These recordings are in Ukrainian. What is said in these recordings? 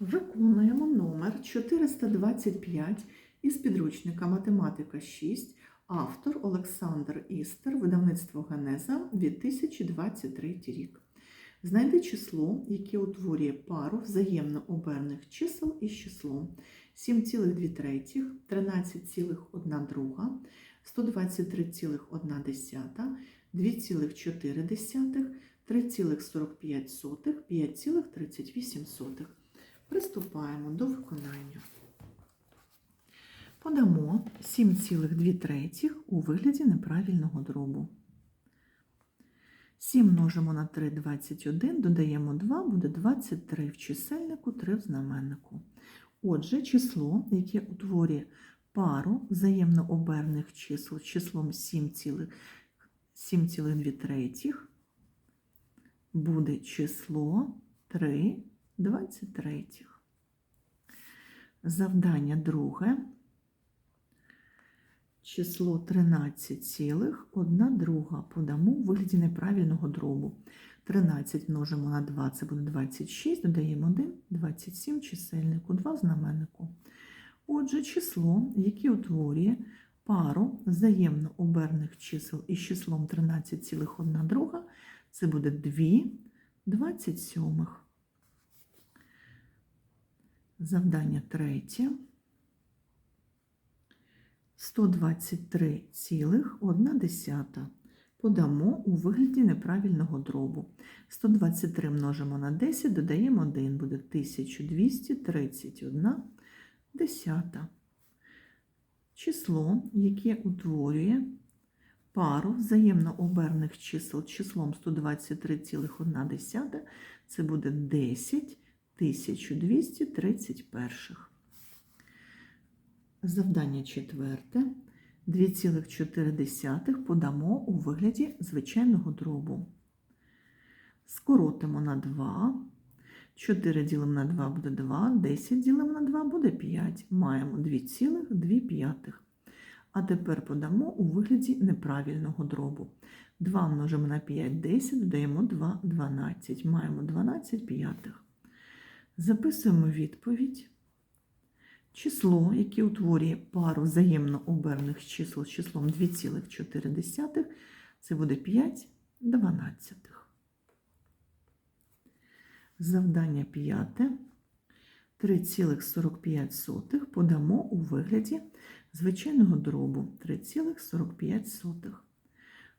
Виконуємо номер 425 із підручника Математика 6, автор Олександр Істер, видавництво Генеза 2023 рік. Знайди число, яке утворює пару взаємно оберних чисел із числом 7,2 третіх, 13,1 123,1, 2,4, 3,45, 5,38. Приступаємо до виконання. Подамо 7,2 третіх у вигляді неправильного дробу. 7 множимо на 3 – 21, додаємо 2, буде 23 в чисельнику, 3 в знаменнику. Отже, число, яке утворює пару взаємно оберних чисел числом 7,2 третіх, буде число 3 23. Завдання друге. Число 13,1 друга подамо у вигляді неправильного дробу. 13 множимо на 2, це буде 26, додаємо 1, 27 чисельнику, 2 знаменнику. Отже, число, яке утворює пару взаємно оберних чисел із числом 13,1 друга, це буде 2 27. Завдання третє. 123,1 подамо у вигляді неправильного дробу. 123 множимо на 10, додаємо 1, буде 1231 десята. Число, яке утворює пару взаємно оберних чисел числом 123,1, це буде 10 1231. Завдання четверте. 2,4 подамо у вигляді звичайного дробу. Скоротимо на 2. 4 ділимо на 2 буде 2, 10 ділимо на 2 буде 5. Маємо 2,2. А тепер подамо у вигляді неправильного дробу. 2 множимо на 5 10, додаємо 2 12. Маємо 12 п'ятих. Записуємо відповідь. Число, яке утворює пару взаємно оберних чисел з числом 2,4, це буде 5 дванадцятих. Завдання п'яте. 3,45 подамо у вигляді звичайного дробу 3,45.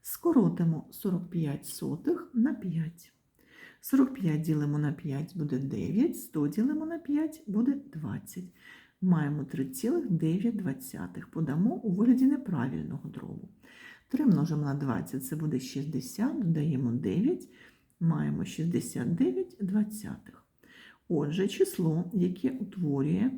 Скоротимо 45 сотих на 5. 45 ділимо на 5 буде 9, 100 ділимо на 5 буде 20. Маємо 3,9. Подамо у вигляді неправильного дробу. 3 множимо на 20 це буде 60, додаємо 9, маємо 69 двадцятих. Отже, число, яке утворює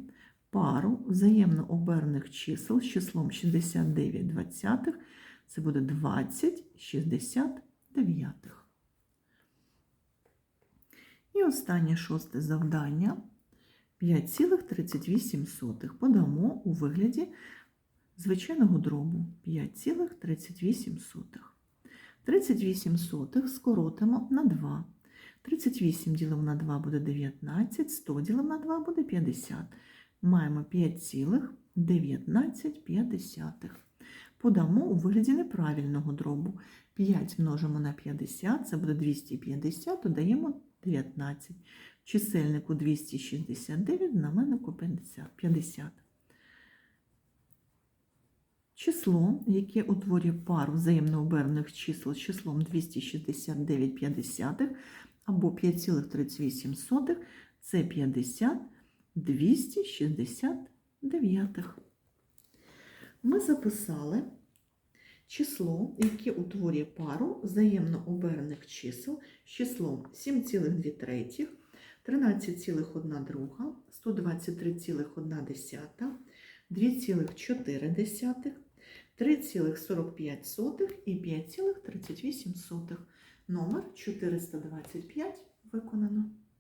пару взаємно оберних чисел з числом 69 двадцятих, це буде 20 69. І останнє шосте завдання 5,38 подамо у вигляді звичайного дробу 5,38. 38 сотих скоротимо на 2. 38 ділимо на 2 буде 19, 100 ділимо на 2 буде 50. Маємо 5,19. Подамо у вигляді неправильного дробу. 5 множимо на 50, це буде 250, додаємо 19. Чисельнику 269, знаменнику 50. Число, яке утворює пару взаємно оберних чисел з числом 269 50 або 5,38, це 50 269. Ми записали число, яке утворює пару взаємно оберних чисел з числом 7,2 третіх, 13,1 друга, 123,1, 2,4, 3,45 і 5,38. Номер 425 виконано.